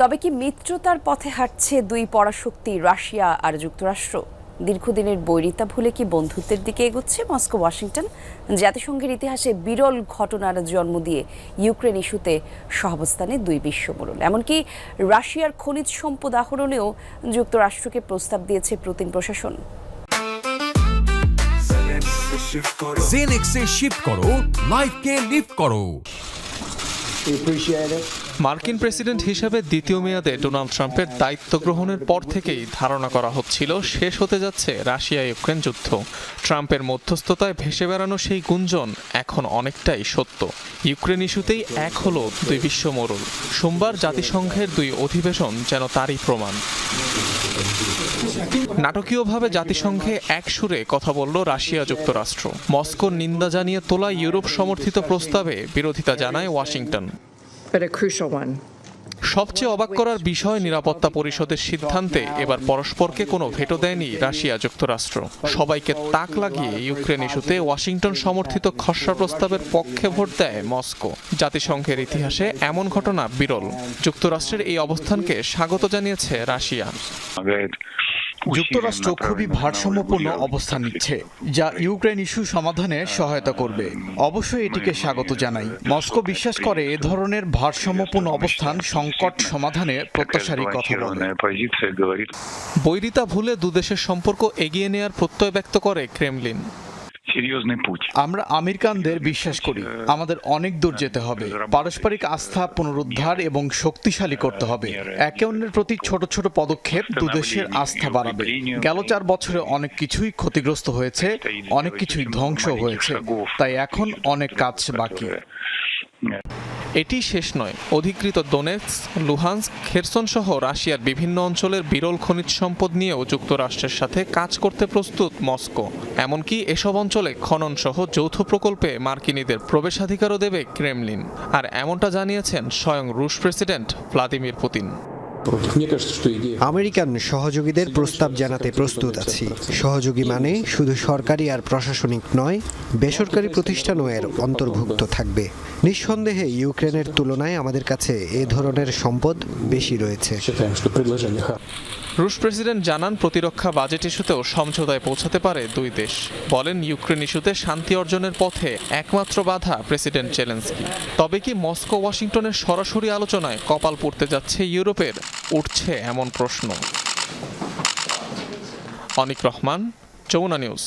তবে কি মিত্রতার পথে হাঁটছে দুই পরাশক্তি রাশিয়া আর যুক্তরাষ্ট্র? দীর্ঘদিনের বৈরিতা ভুলে কি বন্ধুত্বের দিকে এগোচ্ছে মস্কো ওয়াশিংটন? জাতিসংঘের ইতিহাসে বিরল ঘটনার জন্ম দিয়ে ইউক্রেন ইস্যুতে সহাবস্থানে দুই বিশ্বমরুল এমনকি রাশিয়ার খনিজ সম্পদ আহরণেও যুক্তরাষ্ট্রকে প্রস্তাব দিয়েছে পুতিন প্রশাসন। জেনেক্সে শিফট করো লাইফকে লিফট করো। মার্কিন প্রেসিডেন্ট হিসেবে দ্বিতীয় মেয়াদে ডোনাল্ড ট্রাম্পের দায়িত্ব গ্রহণের পর থেকেই ধারণা করা হচ্ছিল শেষ হতে যাচ্ছে রাশিয়া ইউক্রেন যুদ্ধ। ট্রাম্পের মধ্যস্থতায় ভেসে বেড়ানো সেই গুঞ্জন এখন অনেকটাই সত্য। ইউক্রেন ইস্যুতেই এক হলো দুই বিশ্ব বিশ্বমরুল সোমবার জাতিসংঘের দুই অধিবেশন যেন তারই প্রমাণ। নাটকীয়ভাবে জাতিসংঘে এক সুরে কথা বলল রাশিয়া যুক্তরাষ্ট্র। মস্কোর নিন্দা জানিয়ে তোলা ইউরোপ সমর্থিত প্রস্তাবে বিরোধিতা জানায় Washington. But a crucial one. সবচেয়ে অবাক করার বিষয় নিরাপত্তা পরিষদের সিদ্ধান্তে এবার পরস্পরকে কোনো ভেটো দেয়নি রাশিয়া যুক্তরাষ্ট্র। সবাইকে তাক লাগিয়ে ইউক্রেন ইস্যুতে ওয়াশিংটন সমর্থিত খসড়া প্রস্তাবের পক্ষে ভোট দেয় মস্কো। জাতিসংঘের ইতিহাসে এমন ঘটনা বিরল। যুক্তরাষ্ট্রের এই অবস্থানকে স্বাগত জানিয়েছে রাশিয়া। যুক্তরাষ্ট্র খুবই ভারসাম্যপূর্ণ অবস্থান নিচ্ছে যা ইউক্রেন ইস্যু সমাধানে সহায়তা করবে। অবশ্যই এটিকে স্বাগত জানাই। মস্কো বিশ্বাস করে এ ধরনের ভারসাম্যপূর্ণ অবস্থান সংকট সমাধানে প্রত্যাশারই কথা বলে। বৈরিতা ভুলে দুদেশের সম্পর্ক এগিয়ে নেয়ার প্রত্যয় ব্যক্ত করে ক্রেমলিন। আমরা আমেরিকানদের বিশ্বাস করি, আমাদের অনেক দূর যেতে হবে। পারস্পরিক আস্থা পুনরুদ্ধার এবং শক্তিশালী করতে হবে। একে অন্যের প্রতি ছোট ছোট পদক্ষেপ দুদেশের আস্থা বাড়াবে। গেল চার বছরে অনেক কিছুই ক্ষতিগ্রস্ত হয়েছে, অনেক কিছুই ধ্বংস হয়েছে। তাই এখন অনেক কাজ বাকি। এটি শেষ নয়। অধিকৃত দোনেৎস লুহান্স খেরসন সহ রাশিয়ার বিভিন্ন অঞ্চলের বিরল খনিজ সম্পদ নিয়েও যুক্তরাষ্ট্রের সাথে কাজ করতে প্রস্তুত মস্কো। এমনকি এসব অঞ্চলে খনন সহ যৌথ প্রকল্পে মার্কিনীদের প্রবেশাধিকারও দেবে ক্রেমলিন। আর এমনটা জানিয়েছেন স্বয়ং রুশ প্রেসিডেন্ট ভ্লাদিমির পুতিন। আমেরিকান সহযোগীদের প্রস্তাব জানাতে প্রস্তুত আছি। সহযোগী মানে শুধু সরকারি আর প্রশাসনিক নয় বেসরকারি প্রতিষ্ঠানও এর অন্তর্ভুক্ত থাকবে। নিঃসন্দেহে ইউক্রেনের তুলনায় আমাদের কাছে এ ধরনের সম্পদ বেশি রয়েছে। রুশ প্রেসিডেন্ট জানান প্রতিরক্ষা বাজেট ইস্যুতেও সমঝোতায় পৌঁছাতে পারে দুই দেশ। বলেন, ইউক্রেন ইস্যুতে শান্তি অর্জনের পথে একমাত্র বাধা প্রেসিডেন্ট জেলেন্সকি। তবে কি মস্কো, ওয়াশিংটনের সরাসরি আলোচনায় কপাল পড়তে যাচ্ছে ইউরোপের? উঠছে এমন প্রশ্ন। অনিক রহমান, যমুনা নিউজ।